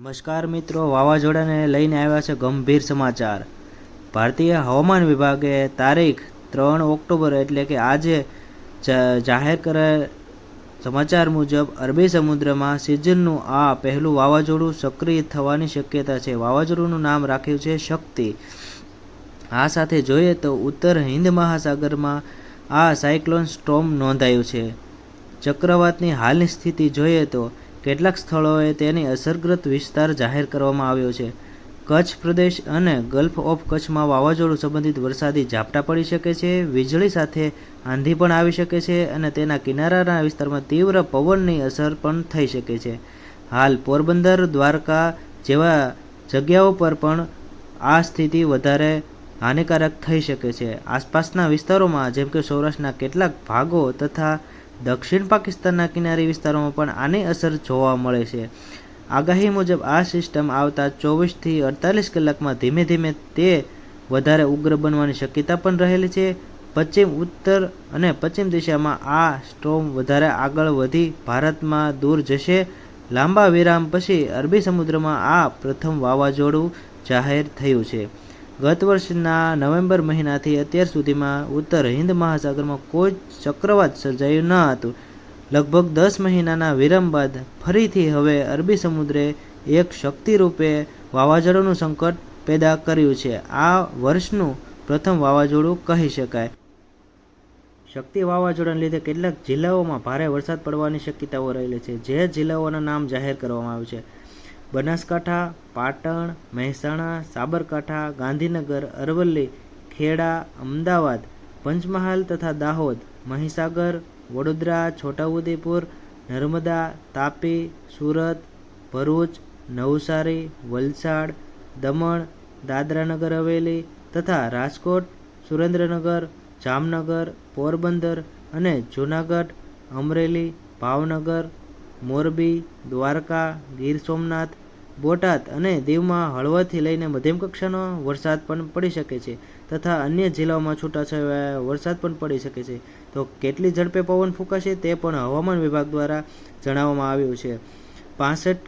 નમસ્કાર મિત્રો, વાવાઝોડાને લઈને આવ્યા છે ગંભીર સમાચાર. ભારતીય હવામાન વિભાગે તારીખ ત્રણ ઓક્ટોબર એટલે કે આજે જાહેર કરેલ સમાચાર મુજબ, અરબી સમુદ્રમાં સિઝનનું આ પહેલું વાવાઝોડું સક્રિય થવાની શક્યતા છે. વાવાઝોડુંનું નામ રાખ્યું છે શક્તિ. આ સાથે જોઈએ તો ઉત્તર હિન્દ મહાસાગરમાં આ સાયક્લોન સ્ટોમ નોંધાયું છે. ચક્રવાતની હાલની સ્થિતિ જોઈએ તો કેટલાક સ્થળોએ તેની અસરગ્રસ્ત વિસ્તાર જાહેર કરવામાં આવ્યો છે. કચ્છ પ્રદેશ અને ગલ્ફ ઓફ કચ્છમાં વાવાઝોડું સંબંધિત વરસાદી ઝાપટા પડી શકે છે, વીજળી સાથે આંધી પણ આવી શકે છે અને તેના કિનારાના વિસ્તારમાં તીવ્ર પવનની અસર પણ થઈ શકે છે. હાલ પોરબંદર, દ્વારકા જેવા જગ્યાઓ પર પણ આ સ્થિતિ વધારે હાનિકારક થઈ શકે છે. આસપાસના વિસ્તારોમાં, જેમ કે સૌરાષ્ટ્રના કેટલાક ભાગો તથા દક્ષિણ પાકિસ્તાનના કિનારી વિસ્તારોમાં પણ આની અસર જોવા મળે છે. આગાહી મુજબ, આ સિસ્ટમ આવતા ચોવીસથી અડતાલીસ કલાકમાં ધીમે ધીમે તે વધારે ઉગ્ર બનવાની શક્યતા પણ રહેલી છે. પશ્ચિમ, ઉત્તર અને પશ્ચિમ દિશામાં આ સ્ટોમ વધારે આગળ વધી ભારતમાં દૂર જશે. લાંબા વિરામ પછી અરબી સમુદ્રમાં આ પ્રથમ વાવાઝોડું જાહેર થયું છે. ગત વર્ષના નવેમ્બર મહિનાથી અત્યાર સુધીમાં ઉત્તર હિન્દ મહાસાગરમાં કોઈ ચક્રવાત સર્જાયું ન હતું. લગભગ દસ મહિનાના વિરામ બાદ ફરીથી હવે અરબી સમુદ્રે એક શક્તિરૂપે વાવાઝોડાનું સંકટ પેદા કર્યું છે. આ વર્ષનું પ્રથમ વાવાઝોડું કહી શકાય. શક્તિ વાવાઝોડાને લીધે કેટલાક જિલ્લાઓમાં ભારે વરસાદ પડવાની શક્યતાઓ રહેલી છે. જે જિલ્લાઓના નામ જાહેર કરવામાં આવ્યું છે. બનાસકાંઠા, પાટણ, મહેસાણા, સાબરકાંઠા, ગાંધીનગર, અરવલ્લી, ખેડા, અમદાવાદ, પંચમહાલ તથા દાહોદ, મહીસાગર, વડોદરા, છોટાઉદેપુર, નર્મદા, તાપી, સુરત, ભરૂચ, નવસારી, વલસાડ, દમણ, દાદરાનગર હવેલી તથા રાજકોટ, સુરેન્દ્રનગર, જામનગર, પોરબંદર અને જૂનાગઢ, અમરેલી, ભાવનગર મોરબી, દ્વારકા, ગીર સોમનાથ, બોટાદ અને દીવમાં હળવાથી લઈને મધ્યમ કક્ષાનો વરસાદ પણ પડી શકે છે તથા અન્ય જિલ્લાઓમાં છૂટાછવાયા વરસાદ પણ પડી શકે છે. તો કેટલી ઝડપે પવન ફૂંકાશે તે પણ હવામાન વિભાગ દ્વારા જણાવવામાં આવ્યું છે. પાસઠ,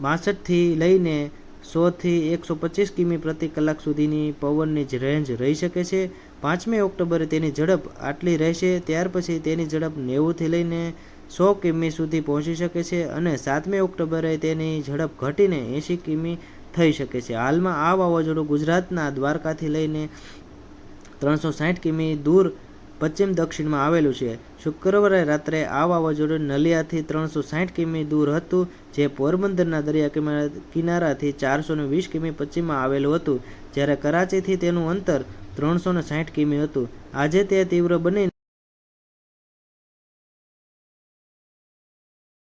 બાસઠથી લઈને સોથી એકસો પચીસ કિમી પ્રતિ કલાક સુધીની પવનની જ રેન્જ રહી શકે છે. પાંચમી ઓક્ટોબરે તેની ઝડપ આટલી રહેશે ત્યાર પછી તેની ઝડપ નેવુંથી લઈને સો કિમી સુધી પહોંચી શકે છે અને સાતમી ઓક્ટોબરે તેની ઝડપ ઘટીને એંશી કિમી થઈ શકે છે. હાલમાં આ વાવાઝોડું ગુજરાતના દ્વારકાથી લઈને ત્રણસો સાઠ કિમી દૂર પશ્ચિમ દક્ષિણમાં આવેલું છે. શુક્રવારે રાત્રે આ વાવાઝોડું નલિયાથી ત્રણસો સાઠ કિમી દૂર હતું, જે પોરબંદરના દરિયા કિનારા- કિનારાથી ચારસો ને વીસ કિમી પશ્ચિમમાં આવેલું હતું, જ્યારે કરાચીથી તેનું અંતર ત્રણસો ને સાઠ કિમી હતું. આજે તે તીવ્ર બની